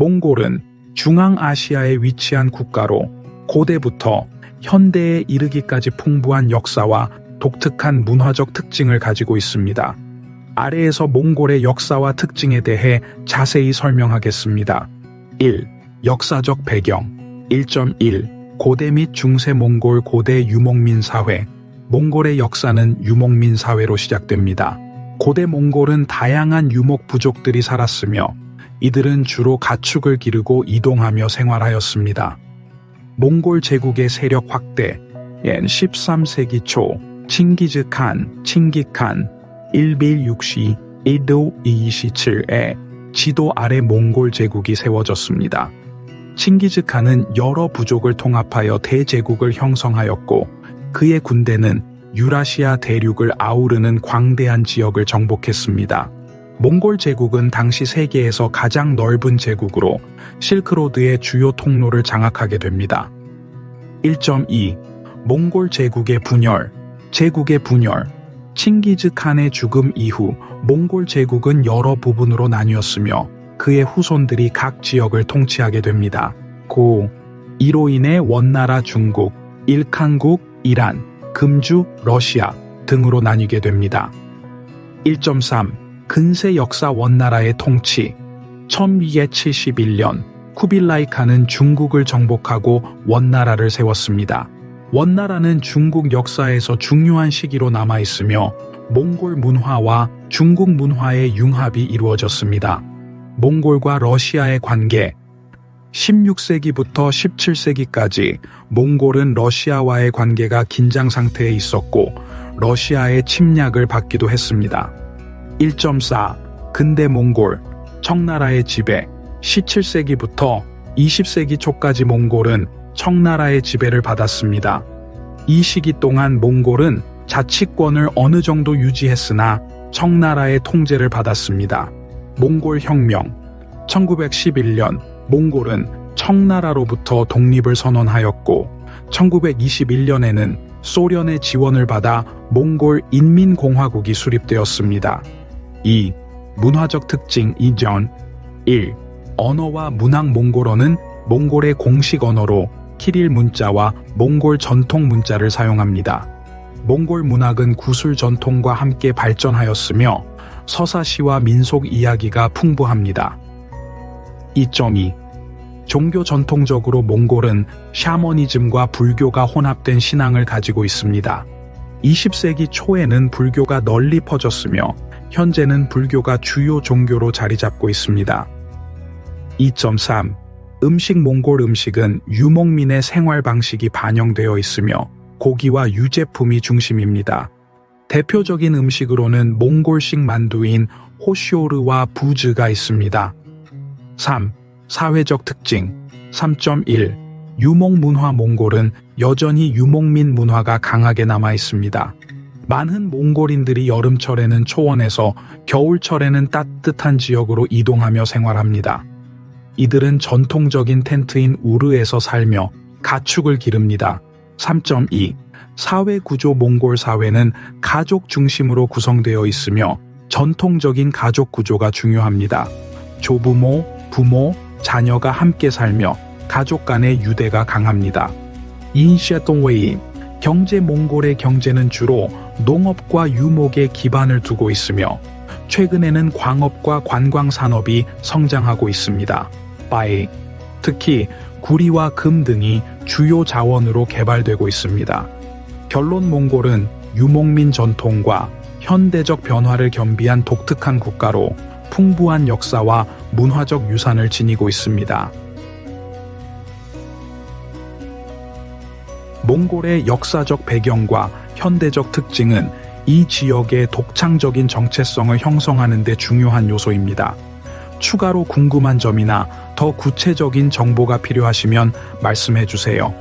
몽골은 중앙아시아에 위치한 국가로 고대부터 현대에 이르기까지 풍부한 역사와 독특한 문화적 특징을 가지고 있습니다. 아래에서 몽골의 역사와 특징에 대해 자세히 설명하겠습니다. 1. 역사적 배경 1.1 고대 및 중세 몽골 고대 유목민 사회 몽골의 역사는 유목민 사회로 시작됩니다. 고대 몽골은 다양한 유목 부족들이 살았으며 이들은 주로 가축을 기르고 이동하며 생활하였습니다. 몽골 제국의 세력 확대, 엔 13세기 초 칭기즈 칸, 칭기칸, 1빌6시 1도 227의 지도 아래 몽골 제국이 세워졌습니다. 칭기즈 칸은 여러 부족을 통합하여 대제국을 형성하였고 그의 군대는 유라시아 대륙을 아우르는 광대한 지역을 정복했습니다. 몽골 제국은 당시 세계에서 가장 넓은 제국으로 실크로드의 주요 통로를 장악하게 됩니다. 1.2 몽골 제국의 분열 제국의 분열 칭기즈 칸의 죽음 이후 몽골 제국은 여러 부분으로 나뉘었으며 그의 후손들이 각 지역을 통치하게 됩니다. 고 이로 인해 원나라 중국, 일칸국, 이란, 금주, 러시아 등으로 나뉘게 됩니다. 1.3 근세 역사 원나라의 통치 1271년 쿠빌라이 칸은 중국을 정복하고 원나라를 세웠습니다. 원나라는 중국 역사에서 중요한 시기로 남아 있으며 몽골 문화와 중국 문화의 융합이 이루어졌습니다. 몽골과 러시아의 관계 16세기부터 17세기까지 몽골은 러시아와의 관계가 긴장 상태에 있었고 러시아의 침략을 받기도 했습니다. 1.4 근대 몽골 청나라의 지배 17세기부터 20세기 초까지 몽골은 청나라의 지배를 받았습니다. 이 시기 동안 몽골은 자치권을 어느 정도 유지했으나 청나라의 통제를 받았습니다. 몽골 혁명 1911년 몽골은 청나라로부터 독립을 선언하였고 1921년에는 소련의 지원을 받아 몽골 인민공화국이 수립되었습니다. 2. 문화적 특징 이전 1. 언어와 문학 몽골어는 몽골의 공식 언어로 키릴 문자와 몽골 전통 문자를 사용합니다. 몽골 문학은 구술 전통과 함께 발전하였으며 서사시와 민속 이야기가 풍부합니다. 2.2 종교 전통적으로 몽골은 샤머니즘과 불교가 혼합된 신앙을 가지고 있습니다. 20세기 초에는 불교가 널리 퍼졌으며 현재는 불교가 주요 종교로 자리 잡고 있습니다. 2.3 음식 몽골 음식은 유목민의 생활 방식이 반영되어 있으며 고기와 유제품이 중심입니다. 대표적인 음식으로는 몽골식 만두인 호쇼르와 부즈가 있습니다. 3. 사회적 특징 3.1 유목 문화 몽골은 여전히 유목민 문화가 강하게 남아 있습니다. 많은 몽골인들이 여름철에는 초원에서 겨울철에는 따뜻한 지역으로 이동하며 생활합니다. 이들은 전통적인 텐트인 우르에서 살며 가축을 기릅니다. 3.2 사회 구조 몽골 사회는 가족 중심으로 구성되어 있으며 전통적인 가족 구조가 중요합니다. 조부모, 부모, 자녀가 함께 살며 가족 간의 유대가 강합니다. 인시아동웨이 경제 몽골의 경제는 주로 농업과 유목에 기반을 두고 있으며 최근에는 광업과 관광 산업이 성장하고 있습니다. 바이 특히 구리와 금 등이 주요 자원으로 개발되고 있습니다. 결론 몽골은 유목민 전통과 현대적 변화를 겸비한 독특한 국가로 풍부한 역사와 문화적 유산을 지니고 있습니다. 몽골의 역사적 배경과 현대적 특징은 이 지역의 독창적인 정체성을 형성하는 데 중요한 요소입니다. 추가로 궁금한 점이나 더 구체적인 정보가 필요하시면 말씀해 주세요.